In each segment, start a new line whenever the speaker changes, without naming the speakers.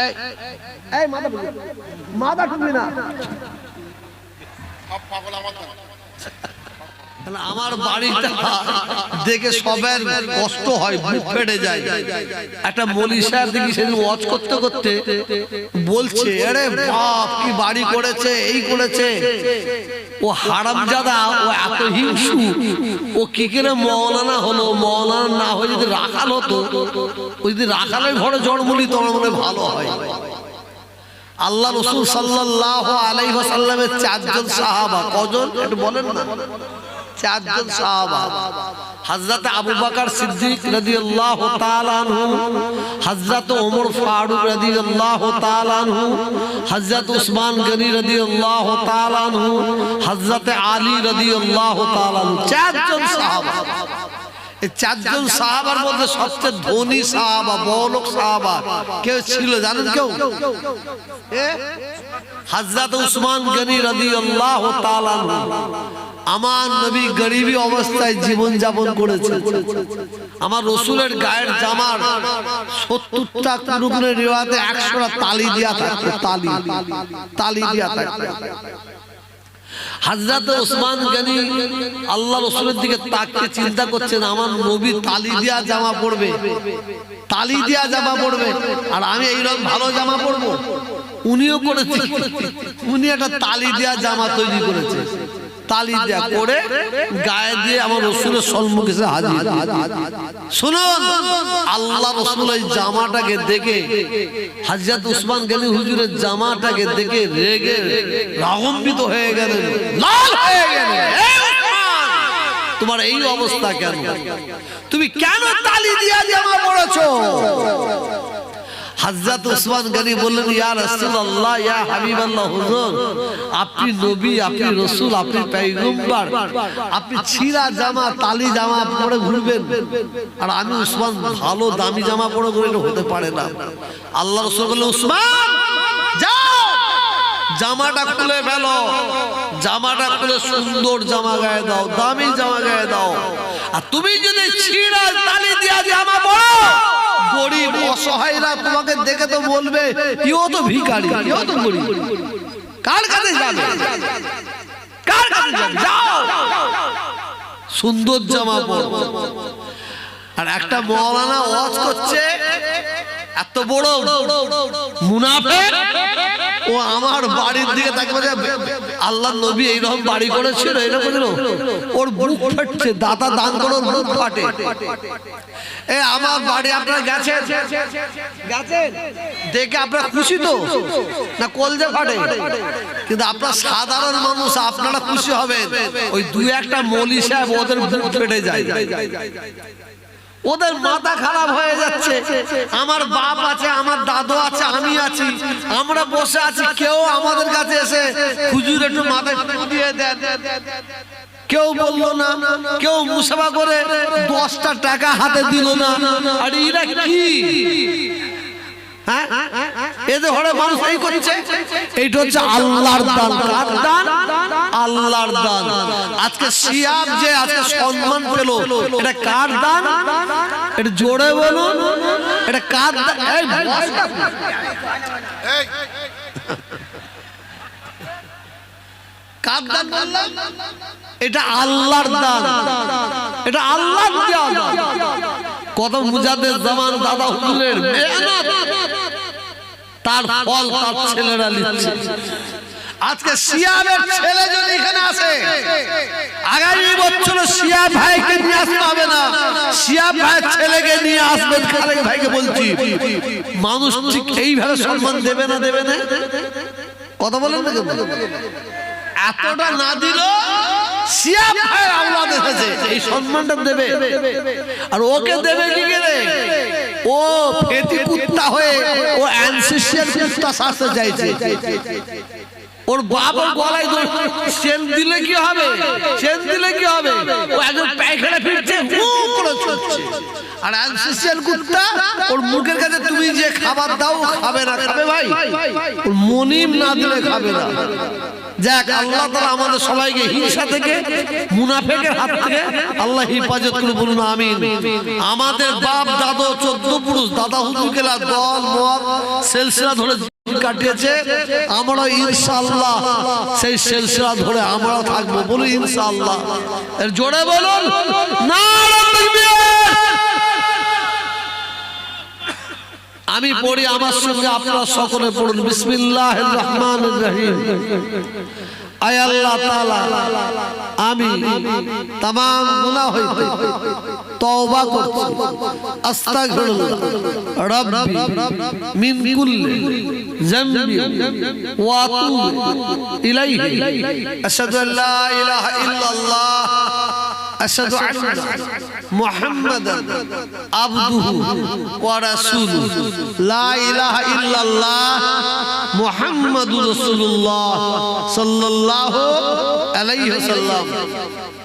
এই এই মাথা ঢুকবি না। মাথা ঢুকবি না
আমার বাড়িটা দেখে সবার কষ্ট হয় বুক ফেটে যায়। একটা মলি সাহেব দেখি সেদিন ওয়াচ করতে করতে বলছে আরে বাপ কি বাড়ি করেছে এই করেছে। ও হারামজাদা ও এত হিংসু ও কি করে মৌলানা হলো মৌলানা না হয়ে যদি রাখাল হতো ও যদি রাখালের ঘরে জন্ম নিত আমার মনে ভালো হয়। আল্লাহ রসুল সাল্লাহ আলাইসাল্লামের চারজন সাহাবা। কজন? একটু বলেন না। চারজন সাহাবা। হযরত আবু বকর সিদ্দিক রাদিয়াল্লাহু তাআলা আনহু ওমর ফারুক রাদিয়াল্লাহু তাআলা আনহু, হযরত উসমান গনি রাদিয়াল্লাহু তাআলা আনহু, হযরত আলী রাদিয়াল্লাহু তাআলা আনহু। চারজন সাহাবা। চারজন সাহাবার মধ্যে সবচেয়ে ধনী সাহাবা, বড়লোক সাহাবা কেউ ছিল, জানেন কেউ? হযরত উসমান গনি তাআলা আনহু। আমার নবী গরিবী অবস্থায় জীবন যাপন করেছে। আমার রসুলের গায়ের জামার সত্তরটা কুরুগুনের রেওয়াতে একশোটা তালি দিয়া থাকতো, তালি। তালি দিয়া থাকতো। হাজরাত ওসমান গানি আল্লাহ রসুলের দিকে তাকে চিন্তা করছেন, আমার নবী তালি দিয়া জামা পড়বে তালি দিয়া জামা পড়বে আর আমি এইরকম ভালো জামা পরবো। উনিও করেছে। উনি একটা তালি দিয়া জামা তৈরি করেছে। তালি দেয়া করে গায়ে দিয়ে আমার রসুলের সম্মুখে হাজির শুনুন, আল্লাহ রসুল এই জামাটাকে দেখে, হাজরত উসমান গনি হুজুরের জামাটাকে দেখে রেগে রাগম্বিত হয়ে গেলেন। লাল হয়ে গেলেন। তোমার এই অবস্থা কেন? তুমি কেন তালি দিয়া জামা পড়েছো হযরত উসমান গনি বললেন, ইয়া রাসূলুল্লাহ, ইয়া হাবিবাল্লাহ, হুজুর, আপনি নবী, আপনি রাসূল, আপনি পয়গম্বর, আপনি ছিঁড়া জামা, তালি জামা পরে ঘুরবেন। আর আমি উসমান ভালো দামি জামা পরে ঘুরে হতে পারে না। আল্লাহ রাসূল বললেন, উসমান, যাও, জামাটা খুলে ফেলো, জামাটা খুলে সুন্দর জামা গায়ে দাও, দামি জামা গায়ে দাও। আর তুমি যদি ছিঁড়া তালি দিয়া জামা পরো গরিব অসহায়রা তোমাকে দেখে তো বলবে ইও তো ভিখারি ইও তো গরিব কার কাছে যাবে? কার কাছে যাবে? যাও। সুন্দর জামা পরো। আর একটা মৌলানা ওয়াজ করছে এত বড় মুনাফেক ও আমার বাড়ির দিকে তাকে আল্লাহ নবী এইরকম বাড়ি করেছিল এরকম ওর বুক ফাটছে, দাতা দান করে ওর বুক ফাটে। এ, আমার বাড়ি আপনারা গেছেন? গেছেন? দেখে আপনারা খুশি তো? না কলজে ফাটে? কিন্তু আপনারা সাধারণ মানুষ, আপনারা খুশি হবেন। ওই দুই একটা মলি সাহেব ওদের বুক ফেটে যায়। ওদের মাথা খারাপ হয়ে যাচ্ছে। আমার বাপ আছে, আমার দাদু আছে, আমি আছি। আমরা বসে আছি, কেউ আমাদের কাছে এসে খুজুর একটু মাথায় দিয়ে। দেন কেউ বলল না, কেউ মুসাফা করে দশটা টাকা হাতে দিল না। আর এরা কি? হ্যাঁ? এদের ঘরে মানুষ এই করছে? এইটা হচ্ছে আল্লাহর দান। কার দান? আল্লাহর দান। আজকে সিয়াব যে আজকে সম্মান পেল এটা কার দান? এটা জোরে বলুন। এটা কার দান? কার দান বললাম? এটা আল্লাহর দান। এটা আল্লাহর দান। কত মুজাদের জামান দাদা হুজুরের মেহনত। তার ফল তার ছেলেরা নিচ্ছে। আজকে সিয়াবের ছেলে যদি এখানে আসে আগামী বছর সিয়া ভাইকে নিয়ে আসতে হবে না। সিয়া ভাই ছেলেকে নিয়ে আসবেন খালেক ভাইকে বলছি। মানুষ ঠিক এইভাবে সম্মান দেবে না দেবে না? কথা বলেন না কেন? এতটা না দিল এই সম্মানটা দেবে। আর ওকে দেবে কি করে ও কুত্তা হয়ে ও কুত্তা চাইছে। ওর গলায় ধরে দিলে কি হবে? চেন দিলে কি হবে? ও একজন পায়খানা ফিরছে করে ছুটছে আর কুত্তা ওর মুখের কাছে তুমি যে খাবার দাও খাবে না খাবে ভাই। ওর মনিম না দিলে খাবে না। যাক, আল্লাহ তাআলা আমাদের সবাইকে হিংসা থেকে মুনাফেকের হাত থেকে আল্লাহ হেফাজত করে বলুন আমিন। আমাদের বাপ, দাদু, চোদ্দ পুরুষ, দাদা হুজুরকে লা দল মত সিলসিলা ধরে কাটিয়েছে আমরা ইনশাআল্লাহ সেই সিলসিলা ধরে আমরা থাকব, বলুন ইনশাআল্লাহ। এর জোরে বলুন নারা আমি পড়ি আমার সঙ্গে আপনারা সকলে পড়ুন। বিসমিল্লাহ রহমান রহিম। আয় আল্লাহ তাআলা আমি তাম গুনাহ হইতে তওবা করছি। আস্তাগফিরুল্লাহ। রাব্বি মিন কুল্লি যামবি ওয়া আতুবু ইলাইহি। আশহাদু আল ইলাহা ইল্লাল্লাহ। أشهد أن محمدا عبده ورسوله لا إله إلا الله محمد رسول الله صلى الله عليه وسلم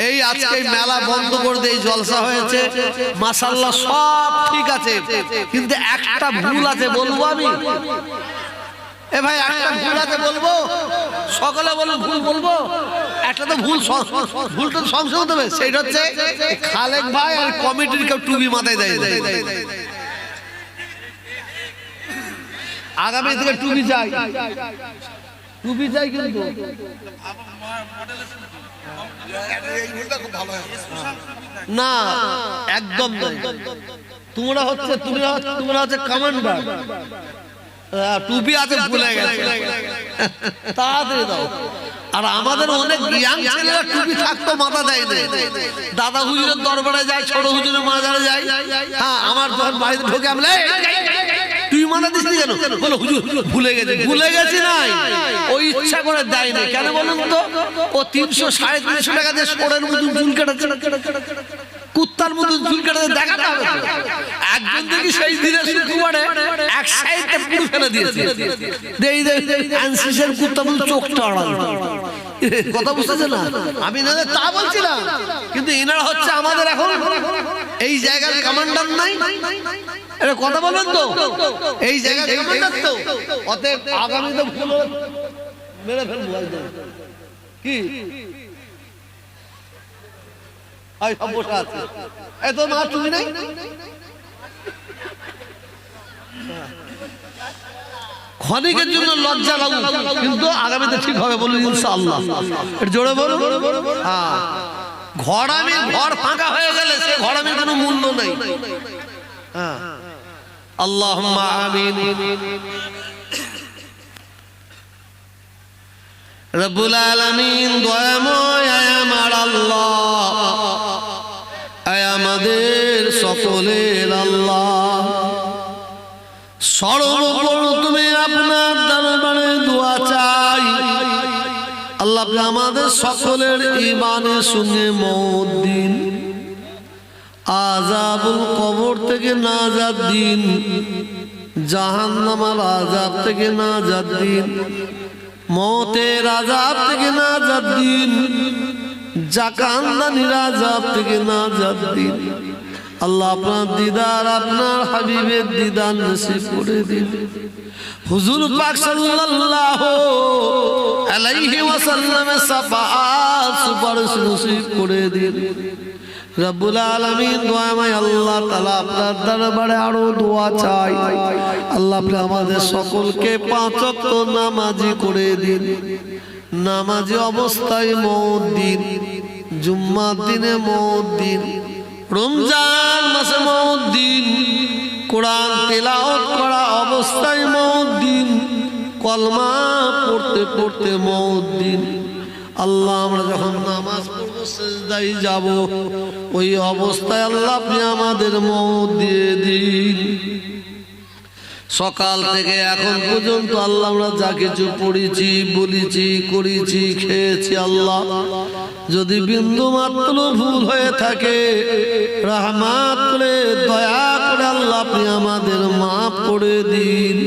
এই আজকে এই মেলা বন্ধ করে দিয়ে এই জলসা হয়েছে মাসাল্লাহ সব ঠিক আছে কিন্তু একটা ভুল আছে বলবো আমি এ ভাই একটা ভুল আছে বলবো সকলে বলুন ভুল বলবো একটা তো ভুল ভুল তো সংশোধন দেবে সেটা হচ্ছে খালেক ভাই আর কমিটির কেউ টুপি মাথায় দেয়। আগামী থেকে টুপি চাই। টুপি চাই কিন্তু। না, একদম তোমরা হচ্ছে তোমরা তোমরা হচ্ছে কমান্ডার টুপি আছে ভুলে গেছে। তাড়াতাড়ি দাও। আর আমাদের অনেক ইয়াং ছেলেরা টুপি থাকতো মাথা দেয় না দাদা হুজুরের দরবারে যায় ছোট হুজুরের মাজারে যায়। হ্যাঁ আমার যখন বাড়িতে ঢোকে আমি "এই, তুই মাথা দিস কেন? বলো হুজুর ভুলে গেছে ভুলে গেছি নাই। ওই ইচ্ছা করে দেয় না কেন বলুন তো? ও তিনশো সাড়ে তিনশো টাকা দিয়ে সোরের মতন চুল কেটেছে। কুত্তার মতন চুল কেটে দেখাতে হবে একজন দেখি সেই দিনে শুক্রবারে এক সাইডে পুরো ফেলে দিয়েছে। দেই দেই অ্যানসিসের কুত্তা মতন চোখটা আড়াল কথা বুঝতেছে না? আমি না তা বলছিলাম। কিন্তু এনারা হচ্ছে আমাদের এখন এই জায়গার কমান্ডার নাই। এটা কথা বলবেন তো? এই জায়গার কমান্ডার তো? অতএব আগামী তো হলে মেরে ফেলব। কি? আই সব বসে আছে এত মা তুমি নাই? ক্ষণিকের জন্য লজ্জা লাগুক, কিন্তু আগামীতে ঠিক হবে বলুন ইনশাআল্লাহ। জোরে বলুন। হ্যাঁ। ঘরামি ঘর ফাঁকা হয়ে গেলে সে ঘরামির কোনো মূল্য নেই। হ্যাঁ। আল্লাহ আমিন। রব্বুল আলামিন দয়াময় আমার আল্লাহ। আমাদের সকলের আল্লাহ। সর্বপ্রথমে আপনার দরবারে দোয়া চাই। আল্লাহ আমাদের সকলের ইমানের সঙ্গে মত দিন। আজাবুল কবর থেকে নাজাদ দিন। জাহান্নামার আজাব থেকে নাজাদ দিন। মতের আজাব থেকে নাজাদ দিন। জাকান্দানির আজাব থেকে নাজাদ দিন। আল্লাহ আপনার দিদার, আপনার হাবিবের দিদার নসিব করে দিন। হুজুর পাক সাল্লাল্লাহু আলাইহি ওয়াসাল্লামের সুপারিশ নসিব করে দিন। রব্বুল আলামিন দয়াময় আল্লাহ তাআলা আপনার দরবারে আরও দোয়া চাই। আল্লাহ আপনি আমাদের সকলকে পাঁচ ওয়াক্ত নামাজি করে দিন। নামাজি অবস্থায় মত দিন। জুম্মার দিনে মত দিন। রমজান মাসে মত দিন। কোরআন তেলাওয়াত করা অবস্থায় মত দিন। কলমা পড়তে পড়তে মত দিন। আল্লাহ আমরা যখন নামাজ পড়ব সেজদাই যাব। ওই অবস্থায় আল্লাহ আপনি আমাদের মত দিয়ে দিন। সকাল থেকে এখন পর্যন্ত আল্লাহ আমরা যা কিছু পড়েছি, বলেছি, করেছি, খেয়েছি আল্লাহ। যদি বিন্দু মাত্র ভুল হয়ে থাকে, রহমাত করে, দয়া করে আল্লাহ আপনি আমাদের মাফ করে দিন।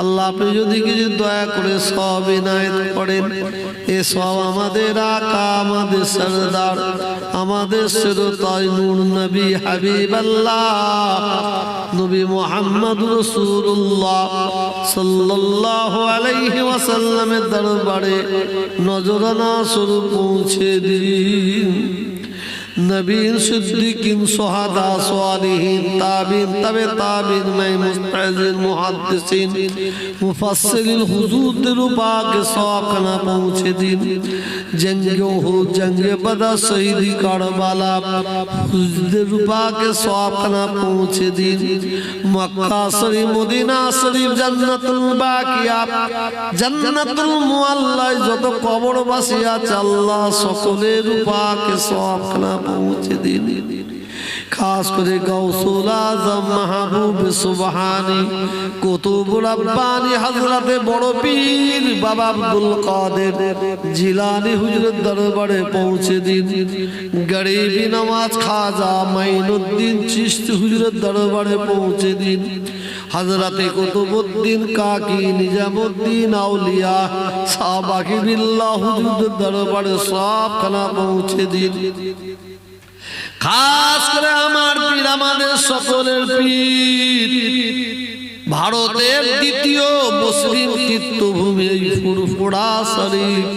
আল্লাহ, আপনি যদি কিছু দয়া করে সব ইনায়ত করেন, এ সব আমাদের আকা, আমাদের সরদার, আমাদের সেরতাই নূর নবী হাবিব আল্লাহ নবী মোহাম্মদ রসুল্লাহ সাল্লাল্লাহু আলাইহি ওয়াসাল্লামের দরবারে নজরানা স্বরূপ পৌঁছে দিন। নবীন সিদ্দিকিন, সোহাদা সোয়ালিহীন, তাবিন, তবে তাবিন নাই মুস্তাজিন মুহাদ্দিসিন মুফাসসিরিন হুজুরদের পাকে সওয়াকনা পৌঁছে দিন। জঙ্গে উহুদ, জঙ্গে বদা শহীদি কারবালা হুজুরদের পাকে সওয়াকনা পৌঁছে দিন। মক্কা শরীফ, মদিনা শরীফ, জান্নাতুল বাকিয়া, জান্নাতুল মুআল্লায়, যত কবরবাসী আছে, আল্লাহ সকলের পাকে সওয়াকনা না পৌঁছে দিন। খাস করে গৌসুল আজম মাহবুব, সুবহানি। কুতুব রাব্বানি হযরতে বড় পীর বাবা আব্দুল কাদের জিলানি হুজুরের দরবারে পৌঁছে দিন। গরিবি নওয়াজ খাজা মাইনুদ্দিন চিশতি হুজুরের দরবারে পৌঁছে দিন। হজরতে কুতুবুদ্দিন কাকি নিজামুদ্দিন আউলিয়া সাবাকি বিল্লাহ হুজুরের দরবারে সব খানা পৌঁছে দিন। খাস করে আমার পীর, আমাদের সকলের পীর। ভারতের দ্বিতীয় মুসলিম তীর্থভূমি ফুরফুরা শরীফ।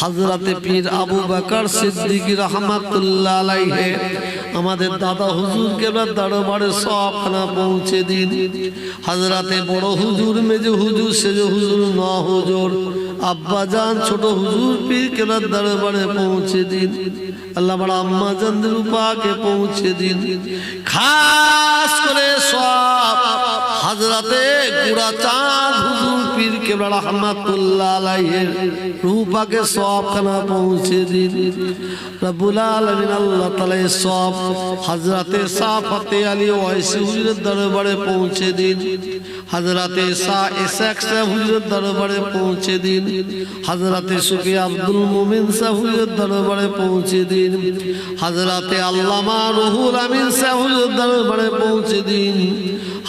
হজরতে পীর আবু বকর সিদ্দিক রহমাতুল্লাহ আলাইহে আমাদের দাদা হুজুর কেবল দরবারে সবখানা পৌঁছে দিন। হজরতে বড় হুজুর মেজে হুজুর সেজে হুজুর ন হুজুর আব্বা জান ছোট হুজুর পীর কেবল দরবারে পৌঁছে দিন। আল্লাহ বড় আম্মা জানদের উপাকে পৌঁছে দিন। খাস করে সব হাজরাতে গুড়া চাঁদ হুজুর পৌঁছে দিন। আল্লাহ সব দরবারে পৌঁছে দিন। হযরতে সা দরবারে পৌঁছে দিন। হযরতে সুফি আব্দুল মুমিন সাহেব হুজুরের দরবারে পৌঁছে দিন। হযরতে আল্লামা রুহুল আমিন সাহেব হুজুরের দরবারে পৌঁছে দিন।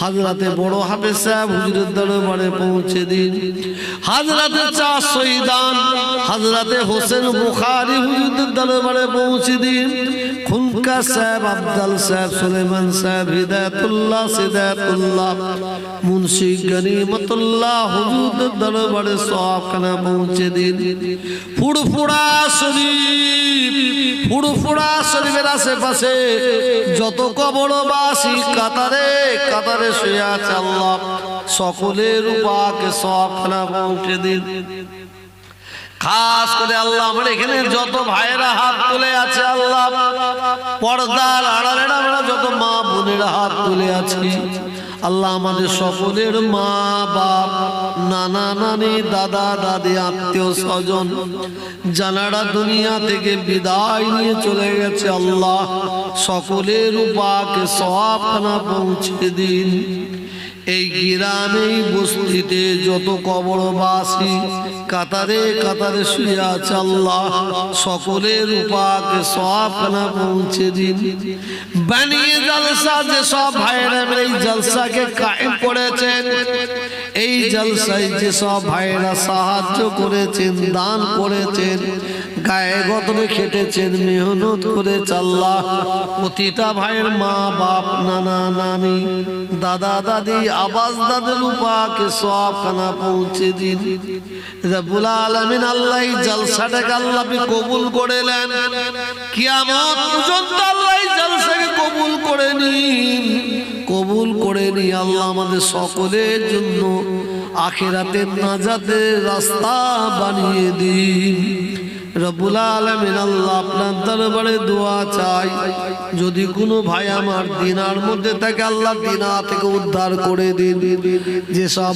হাজরাতে বড় হাফেজ সাহেব হুজুরের দরবারে পৌঁছে দিন। হাজরাতে চা শহীদান হাজরাতে হোসেন বুখারি হুজুরের দরবারে পৌঁছে দিন। খুনকা সাহেব, আফজাল সাহেব, সুলেমান সাহেব, হিদায়তুল্লাহ, সিদায়তুল্লাহ, মুন্সি গনিমতুল্লাহ হুজুরের দরবারে সবখানা পৌঁছে দিন। ফুড়ফুড়া শরীফ ফুড়ফুড়া শরীফের আশেপাশে যত কবরবাসী কাতারে কাতারে শুয়ে আছে আল্লাহ। সকলের উপাকে সবখানা পৌঁছে দিন। খাস করে আল্লাহ আমার এখানে যত ভাইরা হাত তুলে আছে আল্লাহ, পর্দার আড়ালের আমরা যত মা বোনেরা হাত তুলে আছি, আল্লাহ আমাদের সকলের মা, বাপ, নানা, নানি, দাদা, দাদি, আত্মীয়, স্বজন, জানারা দুনিয়া থেকে বিদায় নিয়ে চলে গেছে আল্লাহ, সকলের উপাকে সবখানা পৌঁছে দিন। এই গ্রামে এই বস্তিতে যত কবরবাসী কাতারে কাতারে শুয়ে আল্লাহ, সকলের উপাকে সবখানা পৌঁছে দিন। বানিয়ে জলসা যে সব ভাইয়েরা এই জলসাকে কায়েম করেছেন, এই জলসায় যে সব ভাইয়েরা সাহায্য করেছেন, দান করেছেন গায়ে গতরে খেটেছেন মেহনত করে চাল্লা। প্রতিটা ভাইয়ের মা, বাপ, নানা, নানি, দাদা, দাদি, আবাস দাদের উপাকে সব খানা পৌঁছে দিন। রব্বুল আলামিন আল্লাহ কবুল করে নেন। আল্লাহ কবুল কবুল আমাদের জন্য রাস্তা বানিয়ে দিন। রব্বুল আপনার দোয়া চাই। যদি কোনো ভাই আমার দিনার মধ্যে আল্লাহ দিনা থেকে উদ্ধার করে দিন।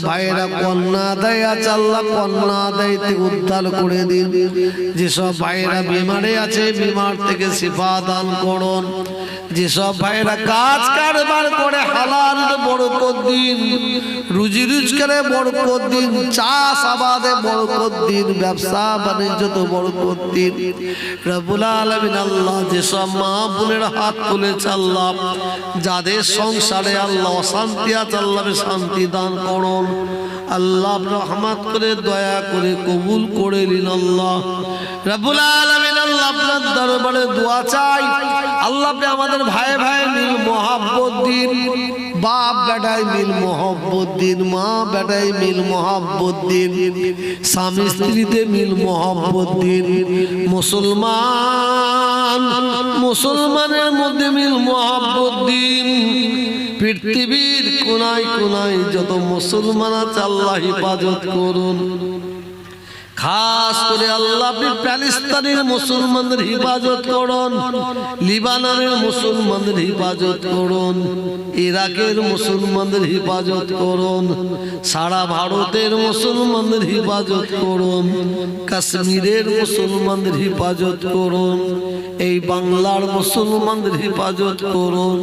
ভাইয়েরা দেয় দেয় থেকে উদ্ধার করে দিন। যেসব ভাইয়েরা বিমারে আছে, বিমার থেকে শিফা দান করুন। যেসব ভাইয়েরা কাজ কারবার করে, হালাল বরকত দিন। রুজি রোজগারে বরকত দিন চাষ আবাদে বরকত দিন, ব্যবসা বাণিজ্যতে বরকত দিন রব্বুল আলামিন আল্লাহ যেসব মা বোনের হাত তুলেছে আল্লাহ, যাদের সংসারে আল্লাহ অশান্তি আছে শান্তি দান করুন। আল্লাহ রহমত করে, দয়া করে কবুল করে নিন আল্লাহ। রব্বুল আলামিন আল্লাহ আপনার দরবারে দোয়া চাই। আল্লাহ আমাদের ভাই ভাই মিল মহাব্বত দিন। বাপ বেটায় মিল মোহব্বত দিন, মা বেটায় মিল মোহব্বত দিন, স্বামী স্ত্রীতে মিল মোহব্বত দিন। মুসলমান, মুসলমানের মধ্যে মিল মোহব্বত দিন। পৃথিবীর কোনায় কোনায় যত মুসলমান আছে, আল্লাহ হেফাজত করুন। খাস করে আল্লাহ আপনি প্যালেস্তানের মুসলমানদের হিফাজত করুন, লিবাননের মুসলমানদের হিফাজত করুন, ইরাকের মুসলমানদের হিফাজত করুন, সারা ভারতের মুসলমানদের হিফাজত করুন, কাশ্মীরের মুসলমানদের হিফাজত করুন, এই বাংলার মুসলমানদের হিফাজত করুন।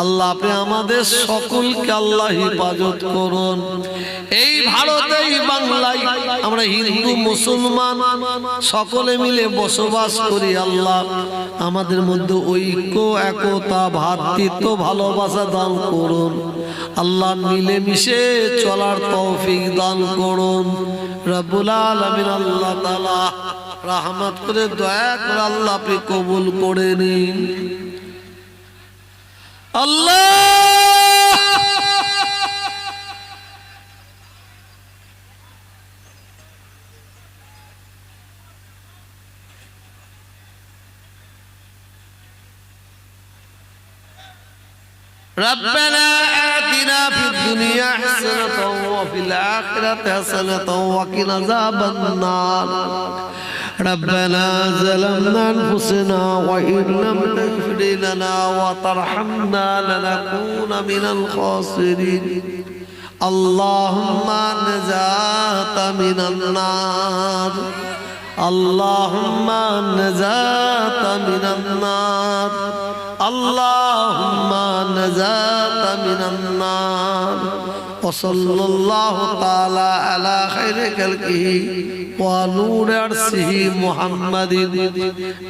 আল্লাহ আপনি আমাদের সকলকে আল্লাহ হিফাজত করুন। এই ভারতে, এই বাংলায় আমরা হিন্দু মুসলমান সকলে মিলে বসবাস করি আল্লাহ। আমাদের মধ্যে ঐক্য, একতা ভাতৃত্ব ভালোবাসা দান করুন। আল্লাহ মিলেমিশে চলার তৌফিক দান করুন। রব্বুল আলামিন আল্লাহ তাআলা রহমত করে, দয়া করে আল্লাহ আপনি কবুল করে নিন। আল্লাহ! ربنا آتنا في الدنيا حسنة وفي الآخرة حسنة وقنا عذاب النار ربنا ظلمنا أنفسنا وإن لم تغفر لنا وترحمنا لنكون من الخاسرين اللهم نجاة من النار اللهم نجاة من النار اللهم نجاة من النار وصلى الله تعالى على خير خلقه ونور عرشه محمد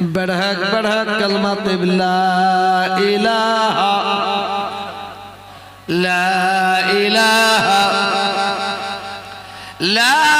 برهك برهك كلمة لا إله لا إله لا